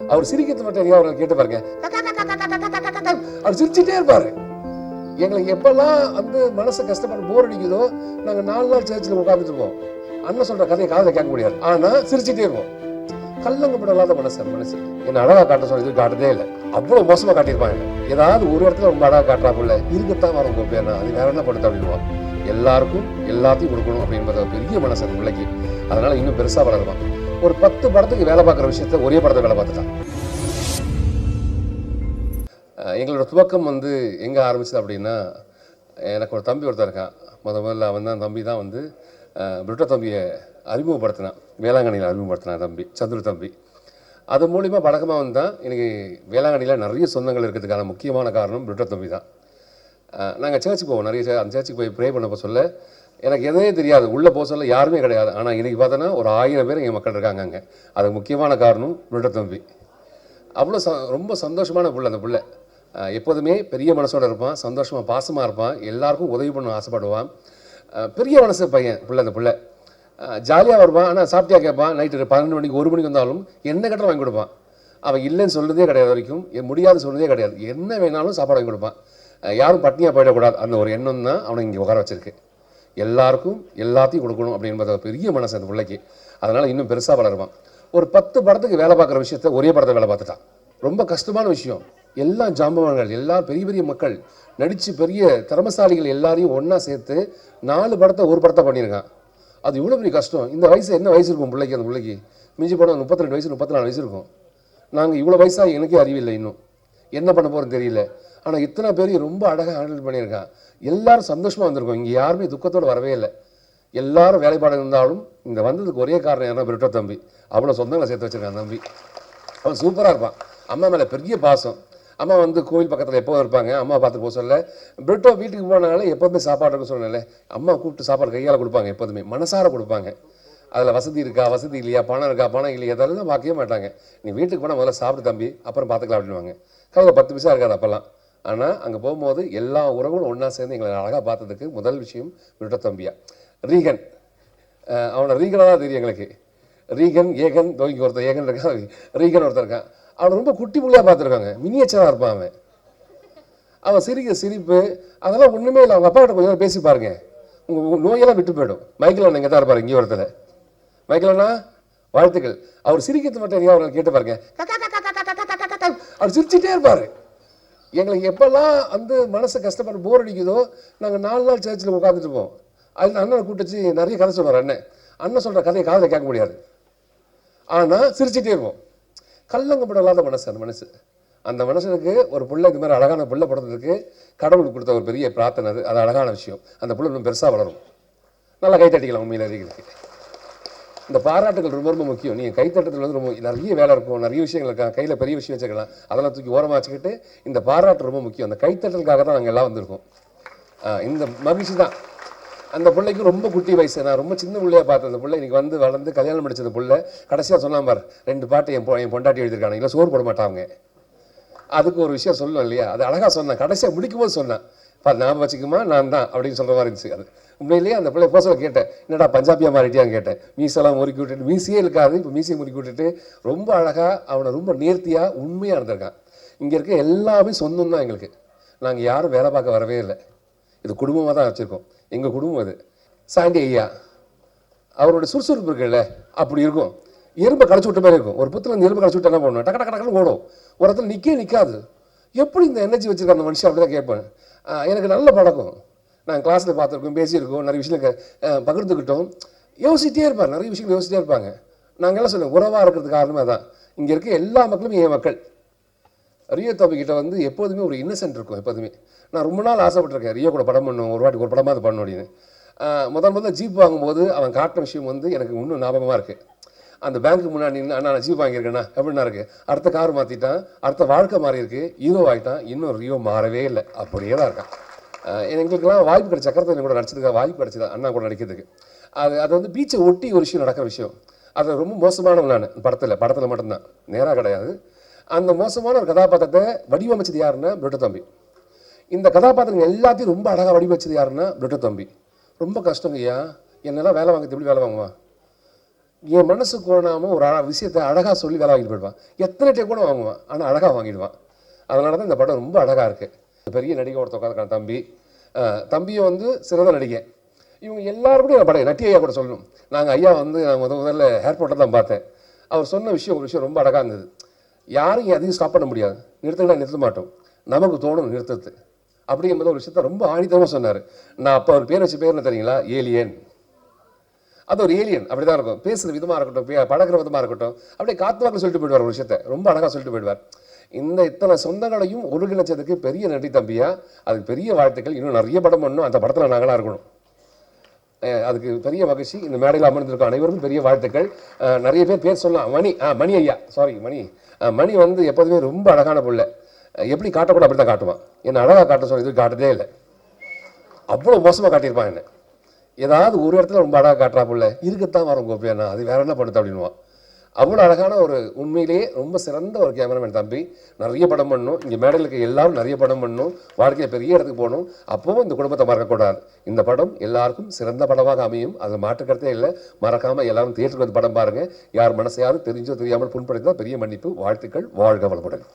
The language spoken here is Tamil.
அவர் சிரிக்கிறது மட்டும் ஐயா அவரை கேட்டு பாருங்க அவர் சிரிச்சுட்டே இருப்பாரு எங்களுக்கு எப்பெல்லாம் வந்து மனசு கஷ்டப்பட்டு போர் அடிக்குதோ நாங்க நாலு நாள் சேர்ச்சில் உட்காந்துருப்போம் அண்ணன் சொல்ற கதையை காதுல கேட்க முடியாது ஆனா சிரிச்சுட்டே இருப்போம் கல்லங்கப்படலாத மனசு மனசு என்ன அழகா காட்ட சொல்லி காட்டதே இல்லை அவ்வளவு மோசமா காட்டியிருப்பாங்க ஏதாவது ஒரு இடத்துல ரொம்ப அழகா காட்டுறாப்புல இருக்கத்தான் வரும் உங்க பேர் அது வேற என்ன பண்ணுறது அப்படின்னுவான் எல்லாருக்கும் எல்லாத்தையும் கொடுக்கணும் அப்படின்றது பெரிய மனசு அந்த பிள்ளைக்கு அதனால இன்னும் பெருசா வளருவான் ஒரு பத்து படத்துக்கு வேலை பார்க்குற விஷயத்த ஒரே படத்தை வேலை பார்த்துட்டான் எங்களோட துவக்கம் வந்து எங்கே ஆரம்பிச்சது அப்படின்னா எனக்கு ஒரு தம்பி ஒருத்தன் இருக்கான். முத முதல்ல அவன் தான் தம்பி தான் வந்து அஹ், பிரிட்டோ தம்பியை அறிமுகப்படுத்தினான். வேளாங்கண்ணியில் அறிமுகப்படுத்தினான் தம்பி சந்துரு தம்பி. அது மூலிமா பழக்கமாக வந்தால் எனக்கு வேளாங்கண்ணியில் நிறைய சொந்தங்கள் இருக்கிறதுக்கான முக்கியமான காரணம் பிரிட்டோ தம்பி தான். நாங்கள் சேர்ச்சுக்கு போவோம். நிறைய அந்த சேர்ச்சுக்கு போய் ப்ரே பண்ண சொல்ல எனக்கு எதுவுமே தெரியாது. உள்ளே போக யாருமே கிடையாது. ஆனால் இன்றைக்கி பார்த்தோன்னா ஒரு ஆயிரம் பேர் எங்கள் மக்கள் இருக்காங்க அங்கே. அதுக்கு முக்கியமான காரணம் பிரிட்டோ தம்பி அவ்வளோ ச ரொம்ப சந்தோஷமான புள்ள அந்த புள்ள. எப்போதுமே பெரிய மனசோட இருப்பான் சந்தோஷமாக பாசமாக இருப்பான். எல்லாருக்கும் உதவி பண்ண ஆசைப்படுவான். பெரிய மனசு பையன் புள்ள அந்த புள்ள. ஜாலியாக வருவான் ஆனால் சாப்பிட்டியா கேட்பான். நைட்டு பன்னெண்டு மணிக்கு ஒரு மணிக்கு வந்தாலும் என்ன கட்டம் வாங்கி கொடுப்பான். அவன் இல்லைன்னு சொல்கிறதே கிடையாது வரைக்கும். முடியாது சொல்கிறதே கிடையாது. என்ன வேணாலும் சாப்பாடு வாங்கி கொடுப்பான். யாரும் பட்னியாக போயிடக்கூடாது. அந்த ஒரு எண்ணம் தான் அவனை இங்கே உட்கார வச்சிருக்கு. எல்லாருக்கும் எல்லாத்தையும் கொடுக்கணும் அப்படின்றது ஒரு பெரிய மனசு அந்த பிள்ளைக்கு. அதனால் இன்னும் பெருசாக வளருவான். ஒரு பத்து படத்துக்கு வேலை பார்க்குற விஷயத்த ஒரே படத்தை வேலை பார்த்துட்டான். ரொம்ப கஷ்டமான விஷயம். எல்லா ஜாம்பவான்கள் எல்லா பெரிய பெரிய மக்கள் நடித்து பெரிய திறமசாலிகள் எல்லாரையும் ஒன்றா சேர்த்து நாலு படத்தை ஒரு படத்தை பண்ணியிருக்கான். அது இவ்வளோ பெரிய கஷ்டம். இந்த வயசு என்ன வயசு இருக்கும் பிள்ளைக்கு அந்த பிள்ளைக்கு? மிஞ்சி போனால் முப்பத்தி ரெண்டு வயசு முப்பத்தி நாலு வயசு இருக்கும். நாங்கள் இவ்வளோ வயசாக எனக்கே அறிவில்லை இன்னும். என்ன பண்ண போகிறோம் தெரியல. ஆனால் இத்தனை பேரையும் ரொம்ப அழகாக ஹேண்டில் பண்ணியிருக்கான் எல்லாரும் சந்தோஷமாக வந்திருக்கோம். இங்கே யாருமே துக்கத்தோடு வரவே இல்லை. எல்லாரும் வேலைப்பாடு இருந்தாலும் இந்த வந்ததுக்கு ஒரே காரணம் யாருன்னா பிரிட்டோ தம்பி. அவ்வளோ சொந்தங்களை சேர்த்து வச்சுருக்கான் தம்பி. அவன் சூப்பராக இருப்பான். அம்மா மேலே பெரிய பாசம். அம்மா வந்து கோவில் பக்கத்தில் எப்போ இருப்பாங்க. அம்மா பார்த்து போக சொல்ல. பிரிட்டோ வீட்டுக்கு போனாலே எப்போதுமே சாப்பாடு இருக்கு சொன்னல அம்மா கூப்பிட்டு சாப்பாடு கையால் கொடுப்பாங்க எப்போதுமே. மனசார கொடுப்பாங்க. அதில் வசதி இருக்கா வசதி இல்லையா பணம் இருக்கா பணம் இல்லையா அதெல்லாம் பார்க்கவே மாட்டாங்க. நீ வீட்டுக்கு போனால் முதல்ல சாப்பிட்டு தம்பி அப்புறம் பார்த்துக்கலாம் அப்படின்வாங்க கையில் பத்து பைசா இருக்காது அப்போல்லாம். ஆனால் அங்கே போகும்போது எல்லா உறவுகளும் ஒன்றா சேர்ந்து எங்களை அழகாக பார்த்ததுக்கு முதல் விஷயம் விருட்ட தம்பியா ரீகன் அவனை ரீகனாக தான் தெரியும் எங்களுக்கு ரீகன் ஏகன் தோங்கி ஒருத்தர் ஏகன் இருக்கான் ரீகன் ஒருத்தர் இருக்கான் அவனை ரொம்ப குட்டி புள்ளியாக பார்த்துருக்காங்க மினியேச்சராக இருப்பான் அவன் அவன் சிரிக்க சிரிப்பு அதெல்லாம் ஒன்றுமே இல்லை அவங்க அப்பா கிட்ட கொஞ்சம் பேசி பாருங்க உங்கள் நோயெல்லாம் விட்டு போயிடும் மைக்கில் அண்ணன் இங்கே தான் இருப்பார் இங்கே ஒருத்தர் மைக்கில் அண்ணா வாழ்த்துக்கள் அவர் சிரிக்கிறது மட்டும் நீங்கள் அவரை கேட்டு பாருங்க அவர் சிரிச்சுட்டே இருப்பார் எங்களுக்கு எப்போல்லாம் வந்து மனசு கஷ்டப்பட்டு போர் அடிக்குதோ நாங்கள் நாலு நாள் சர்ச்சில் உட்காந்துட்டு போவோம் அதில் அண்ணனை கூப்பிட்டு நிறைய கதை சொல்லுவார் அண்ணன். அண்ணன் சொல்கிற கதையை காதில் கேட்க முடியாது. ஆனால் சிரிச்சுட்டே இருப்போம். கல்லங்கப்படலாத மனசு அந்த மனசு. அந்த மனுஷனுக்கு ஒரு பிள்ளை இந்த மாதிரி அழகான பிள்ளை படுறதுக்கு கடவுள் கொடுத்த ஒரு பெரிய பிரார்த்தனை அது. அது அழகான விஷயம். அந்த பிள்ளை இன்னும் பெருசாக வளரும். நல்லா கை தட்டிக்கலாம் உண்மையில் அறிகளுக்கு இந்த பாராட்டுகள் ரொம்ப ரொம்ப முக்கியம். நீங்கள் கைத்தட்டத்தில் வந்து ரொம்ப நிறைய வேலை இருக்கும். நிறைய விஷயங்கள் இருக்கா கையில் பெரிய விஷயம் வச்சுக்கலாம். அதெல்லாம் தூக்கி ஓரமாக வச்சுக்கிட்டு இந்த பாராட்டு ரொம்ப முக்கியம். அந்த கைத்தட்டலுக்காக தான் நாங்கள் எல்லாம் வந்திருக்கோம். இந்த மகிழ்ச்சி தான். அந்த பிள்ளைக்கு ரொம்ப குட்டி வயசு. நான் ரொம்ப சின்ன பிள்ளையாக பார்த்தேன். அந்த பிள்ளை இன்றைக்கி வந்து வளர்ந்து கல்யாணம் முடிச்சது பிள்ளை. கடைசியாக சொன்னான் பார் ரெண்டு பாட்டு என் பொ- என் பொண்டாட்டி எழுதியிருக்காங்க. இல்லை சோறு போட மாட்டாங்க. அதுக்கு ஒரு விஷயம் சொல்லணும் இல்லையா? அது அழகாக சொன்னேன். கடைசியாக முடிக்கும் போது சொன்னேன். இப்போ ஞாபகம் வச்சுக்குமா நான் தான் அப்படின்னு சொல்கிற மாதிரி இருந்துச்சு. அது உண்மையிலேயே அந்த பிள்ளை பசங்களை கேட்டேன். என்னடா பஞ்சாபியாக மாறிட்டியான்னு கேட்டேன். மீசெல்லாம் முறுக்கி விட்டுட்டு மீசியே இருக்காது இப்போ மீசியை முறுக்கி விட்டுட்டு ரொம்ப அழகாக அவனை ரொம்ப நேர்த்தியாக உண்மையாக இருந்திருக்கான் இங்கே இருக்க எல்லாமே சொந்தம் தான் எங்களுக்கு. நாங்கள் யாரும் வேலை பார்க்க வரவே இல்லை. இது குடும்பமாக தான் வச்சுருக்கோம். எங்கள் குடும்பம் அது. சாண்டி ஐயா அவரோட சுறுசுறுப்பு இருக்குல்ல அப்படி இருக்கும். எறும்பை கடைச்சி விட்ட மாதிரி இருக்கும். ஒரு புத்தில் இருந்து எறும்பு கடைச்சி விட்டா என்ன பண்ணுவோம்? டக்கு டக்கு டக்குன்னு ஓடும். ஒரு இடத்துல நிற்கவே நிற்காது எப்படி இந்த எனர்ஜி வச்சிருக்க அந்த மனுஷன் அப்படி தான் கேட்பேன் எனக்கு நல்ல பழக்கம். நான் கிளாஸில் பார்த்துருக்கோம் பேசியிருக்கோம் நிறைய விஷயங்கள் பகிர்ந்துக்கிட்டோம். யோசிச்சிட்டே இருப்பார் நிறைய விஷயங்கள் யோசிச்சிட்டே இருப்பாங்க. நாங்கள் எல்லாம் சொல்லுவோம்? உறவாக இருக்கிறதுக்கு காரணமாக தான் இங்கே இருக்க எல்லா மக்களும் என் மக்கள். ரியோ தம்பி வந்து எப்போதுமே ஒரு இன்னசென்ட் இருக்கும் எப்போதுமே. நான் ரொம்ப நாள் ஆசைப்பட்டிருக்கேன் ரியோ கூட படம் பண்ணணும் ஒரு வாட்டி ஒரு படமாவது பண்ணணும் அப்படின்னு. முதல் முதல்ல ஜீப் வாங்கும்போது அவன் காட்டின விஷயம் வந்து எனக்கு இன்னும் ஞாபகமாக இருக்குது அந்த பேங்க்கு முன்னாடி நின்று அண்ணா நான் ஜீப் வாங்கியிருக்கேண்ணா எப்படின்னா இருக்கு? அடுத்த கார் மாற்றிட்டான் அடுத்த வாழ்க்கை மாறி இருக்கு ஹீரோ ஆகிட்டான் இன்னும் ரியோ மாறவே இல்லை. அப்படியே தான் இருக்கான். ஆஹ் எங்களுக்கெல்லாம் வாய்ப்பு கிடைச்ச சக்கரத்தை கூட நடிச்சதுக்காக வாய்ப்பு கிடைச்சது அண்ணா கூட நடிக்கிறதுக்கு. அது அது வந்து பீச்சை ஒட்டி ஒரு விஷயம் நடக்கிற விஷயம். அது ரொம்ப மோசமானவன் நான் படத்தில். படத்தில் மட்டும்தான். நேராக கிடையாது. அந்த மோசமான ஒரு கதாபாத்திரத்தை வடிவமைச்சது யாருன்னா பிரிட்டோ தம்பி. இந்த கதாபாத்திரங்கள் எல்லாத்தையும் ரொம்ப அழகாக வடிவமைச்சது யாருன்னா பிரிட்டோ தம்பி. ரொம்ப கஷ்டம் ஐயா என்னெல்லாம் வேலை வாங்குறது? எப்படி வேலை வாங்குவான்? என் மனசு கோணாமல் ஒரு அழ விஷயத்தை அழகாக சொல்லி வேலை வாங்கிட்டு போயிடுவான் எத்தனை டே கூட வாங்குவான் ஆனால் அழகாக வாங்கிடுவான் அதனால தான் இந்த படம் ரொம்ப அழகாக இருக்குது பெரிய நடிகை ஒருத்த உட்காந்துருக்கான் தம்பி. தம்பியும் வந்து சிறந்த நடிகை. இவங்க எல்லாரும் கூட படம் நட்டி ஐயா கூட சொல்லணும். நாங்கள் ஐயா வந்து நான் முத முதல்ல ஏர்போர்ட்டில் தான் பார்த்தேன். அவர் சொன்ன விஷயம் ஒரு விஷயம் ரொம்ப அழகாக இருந்தது. யாரும் எதையும் ஸ்டாப் பண்ண முடியாது. நிறுத்தினா நிறுத்த மாட்டோம். நமக்கு தோணும் நிறுத்தது அப்படிங்கும்போது ஒரு விஷயத்த ரொம்ப ஆணித்தமாக சொன்னார். நான் அப்போ அவர் பேர் வச்சு பேர் என்ன தெரியுங்களா? ஏலியன் அது ஒரு ஏலியன் அப்படி தான் இருக்கும். பேசுகிற விதமாக இருக்கட்டும் பே- விதமாக இருக்கட்டும். அப்படியே காத்துவாக்கு சொல்லிட்டு போயிடுவார் ஒரு விஷயத்தை. ரொம்ப அழகாக சொல்லிட்டு போயிடுவார். இந்த இத்தனை சொந்தங்களையும் ஒருங்கிணைச்சதுக்கு பெரிய நன்றி தம்பியா. அதுக்கு பெரிய வாழ்த்துக்கள். இன்னும் நிறைய படம் பண்ணணும். அந்த படத்தில் நாங்களாக இருக்கணும். அதுக்கு பெரிய மகிழ்ச்சி. இந்த மேடையில் அமர்ந்திருக்கும் அனைவருக்கும் பெரிய வாழ்த்துக்கள். நிறைய பேர் பேர் சொல்லலாம். மணி ஆ மணி ஐயா. சாரி மணி. மணி வந்து எப்போதுமே ரொம்ப அழகான பிள்ளை. எப்படி காட்டக்கூட அப்படி தான் காட்டுவான். என்ன அழகாக காட்ட சொல்லி இது காட்டதே இல்லை. அவ்வளோ மோசமாக காட்டியிருப்பான் என்ன. ஏதாவது ஒரு இடத்துல ரொம்ப அழகாக காட்டுறாப்புல இதுக்குத்தான் இருக்கத்தான் வரும் கோபியண்ணா அது வேற என்ன பண்ணுது அப்படின்வான் அவ்வளோ அழகான ஒரு உண்மையிலேயே ரொம்ப சிறந்த ஒரு கேமராமேன் தம்பி. நிறைய படம் பண்ணணும். இங்கே மேடையில் இருக்க எல்லாரும் நிறைய படம் பண்ணணும். வாழ்க்கையில் பெரிய இடத்துக்கு போகணும். அப்பவும் இந்த குடும்பத்தை மறக்கக்கூடாது. இந்த படம் எல்லாருக்கும் சிறந்த படமாக அமையும். அதில் மாற்றுக்கிறதே இல்லை. மறக்காமல் எல்லாரும் தியேட்டருக்கு வந்து படம் பாருங்கள் யார் மனசையாவது தெரிஞ்சோ தெரியாமல் புண்படுத்தினா பெரிய மன்னிப்பு. வாழ்த்துக்கள். வாழ்க வளமுடன்.